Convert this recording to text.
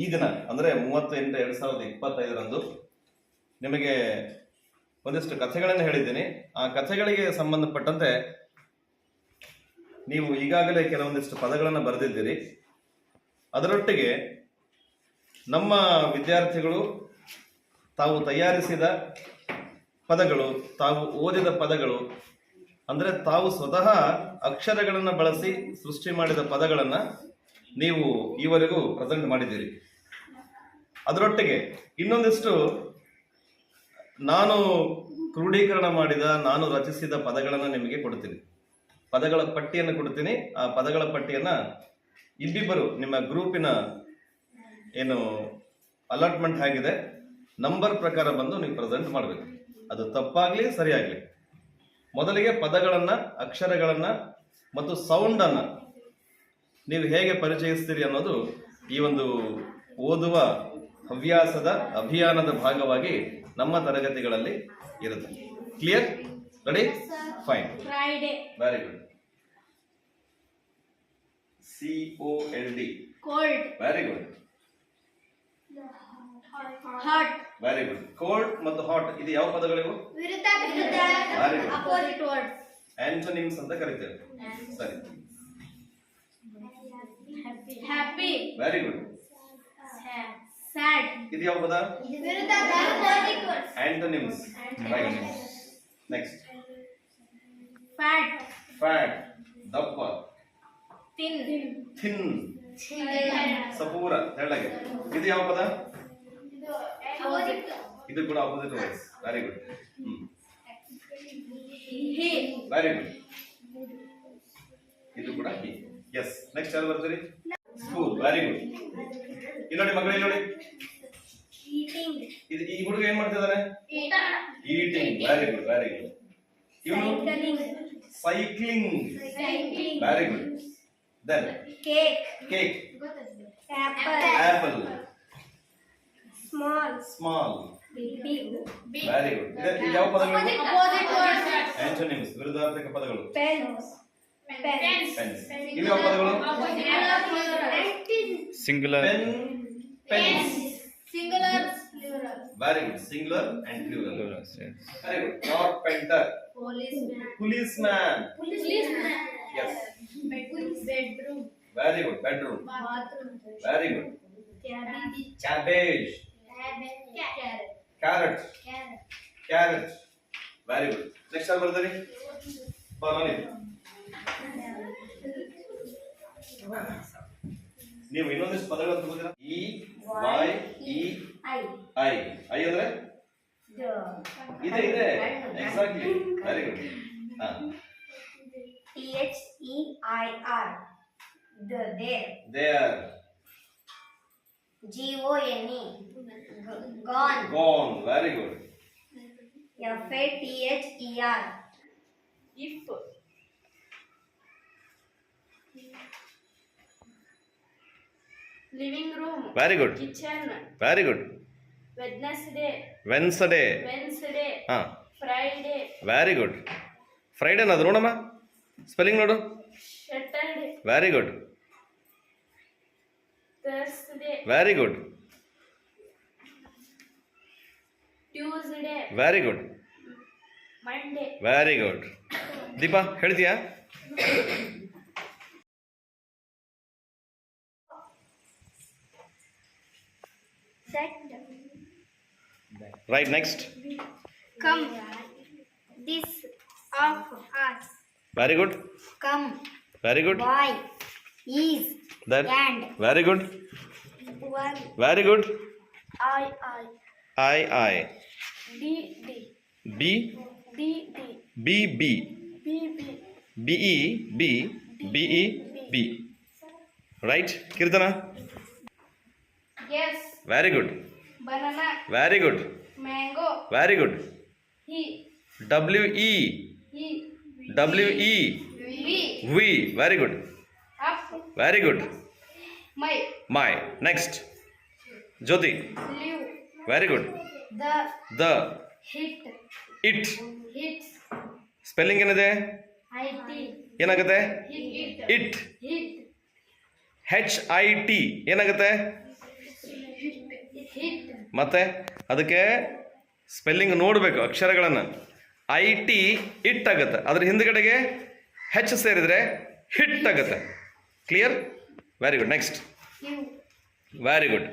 ಈ ದಿನ, ಅಂದರೆ ಮೂವತ್ತು ಎಂಟು ಎರಡು ಸಾವಿರದ ಇಪ್ಪತ್ತೈದರಂದು ನಿಮಗೆ ಒಂದಿಷ್ಟು ಕಥೆಗಳನ್ನು ಹೇಳಿದ್ದೀನಿ. ಆ ಕಥೆಗಳಿಗೆ ಸಂಬಂಧಪಟ್ಟಂತೆ ನೀವು ಈಗಾಗಲೇ ಕೆಲವೊಂದಿಷ್ಟು ಪದಗಳನ್ನು ಬರೆದಿದ್ದೀರಿ. ಅದರೊಟ್ಟಿಗೆ ನಮ್ಮ ವಿದ್ಯಾರ್ಥಿಗಳು ತಾವು ತಯಾರಿಸಿದ ಪದಗಳು, ತಾವು ಓದಿದ ಪದಗಳು, ಅಂದರೆ ತಾವು ಸ್ವತಃ ಅಕ್ಷರಗಳನ್ನು ಬಳಸಿ ಸೃಷ್ಟಿ ಮಾಡಿದ ಪದಗಳನ್ನು ನೀವು ಈವರೆಗೂ ಪ್ರೆಸೆಂಟ್ ಮಾಡಿದ್ದೀರಿ. ಅದರೊಟ್ಟಿಗೆ ಇನ್ನೊಂದಿಷ್ಟು ನಾನು ಕ್ರೋಢೀಕರಣ ಮಾಡಿದ, ನಾನು ರಚಿಸಿದ ಪದಗಳನ್ನು ನಿಮಗೆ ಕೊಡ್ತೀನಿ. ಪದಗಳ ಪಟ್ಟಿಯನ್ನು ಕೊಡ್ತೀನಿ. ಆ ಪದಗಳ ಪಟ್ಟಿಯನ್ನು ಇಲ್ಲಿಬ್ಬರು ನಿಮ್ಮ ಗ್ರೂಪಿನ ಏನು ಅಲಾಟ್ಮೆಂಟ್ ಆಗಿದೆ ನಂಬರ್ ಪ್ರಕಾರ ಬಂದು ನೀವು ಪ್ರೆಸೆಂಟ್ ಮಾಡಬೇಕು. ಅದು ತಪ್ಪಾಗಲಿ, ಸರಿಯಾಗಲಿ. ಮೊದಲಿಗೆ ಪದಗಳನ್ನು, ಅಕ್ಷರಗಳನ್ನು ಮತ್ತು ಸೌಂಡನ್ನು ನೀವು ಹೇಗೆ ಪರಿಚಯಿಸ್ತೀರಿ ಅನ್ನೋದು ಈ ಒಂದು ಓದುವ ಹವ್ಯಾಸದ ಅಭಿಯಾನದ ಭಾಗವಾಗಿ ನಮ್ಮ ತರಗತಿಗಳಲ್ಲಿ ಇರುತ್ತೆ. Clear ready fine Friday very good C O L D cold very good hot very good cold ಮತ್ತು ಹಾಟ್ ಇದು ಯಾವ ಪದಗಳಿವು? good. opposite ಆಂಟೋನಿಮ್ಸ್ ಅಂತ ಕರಿತೇವೆ. ಸರಿ. Happy, ವೆರಿ ಗುಡ್ sad, ಇದು ಯಾವ ಪದ ವಿರುದ್ಧ opposite words. Antonyms right next Fat, fat ದಪ್ಪ thin, ಥಿನ್ ಸಪೂರ ತೆಳ್ಳಗೆ ಇದು ಯಾವ ಪದ opposite, ಇದು ಕೂಡ opposite words very good he, very good ಇದು ಕೂಡ ಹಿ ಎಸ್ ನೆಕ್ಸ್ಟ್ ಯಾರು ಬರ್ತೀರಿ? ಸ್ಕೂಲ್ ವೆರಿ ಗುಡ್ ಇಲ್ಲಿ ನೋಡಿ ಮಗಳು ಇಲ್ಲಿ ನೋಡಿ. Eating, ಇದು ಈ ಹುಡುಗ ಏನ್ ಮಾಡ್ತಿದ್ದಾನೆ eat, eating very good very good ಇವನು? Cycling, cycling very good then cake apple, apple small, small big, big, very good ಯಾವ ಪದಗಳು. ಆಂಟೋನಿಮ್ಸ್ ವಿರುದ್ಧಾರ್ಥಕ ಪದಗಳು. ಪೆನ್ಸ್ ಇವು ಯಾವ ಪದಗಳು singular pen pens singular, plural, very good singular and plural Yes. Very good carpenter policeman, policeman policeman, yes bedroom, very good bedroom bathroom, very good cabbage, cabbage carrot, carrot carrot, carrot very good next ಯಾರು ಬರ್ತಾರೆ ಬನ್ನಿ ನೀವು ಇನ್ನೊಂದಿಷ್ಟು ಪದಗಳು ತಗೋತೀರಾ? E Y E I, I I ಅಂದ್ರೆ? ಇದೆ ಇದೆ. ಎಕ್ಸಾಕ್ಟ್ಲಿ ವೆರಿ ಗುಡ್ ಹಾ. T H E I R, the, there, there G O N E, gone gone, gonna very good F A T H E R, if, living room, very good kitchen, very good Wednesday, Wednesday Wednesday, ಹಾ Friday, very good ಫ್ರೈಡೇನ ಅದು ನೋಡಮ್ಮ spelling ನೋಡು Saturday, very good Thursday, very good Tuesday, very good Monday, very good Deepa ಹೇಳ್ತೀಯಾ Right, next. Come, this of us. Very good. Come. Very good. Why is that? And. Very good. One. Very good. I I. I I. B B. B. B B. B B. B B. B E B B E B. Right, Kirtana. Yes, very good banana, very good mango, very good he, W E he, W E we, we very good up, very good my, my next Jyothi live, very good the, the hit, it hits, spelling ಏನಿದೆ? ಏನಾಗುತ್ತೆ? It H I T ಏನಾಗುತ್ತೆ? ಮತ್ತೆ ಅದಕ್ಕೆ spelling ನೋಡಬೇಕು ಅಕ್ಷರಗಳನ್ನು. I T it ಆಗುತ್ತೆ ಅದ್ರ ಹಿಂದ್ಗಡೆಗೆ ಹೆಚ್ ಸೇರಿದ್ರೆ ಹಿಟ್ ಆಗುತ್ತೆ clear very good next very good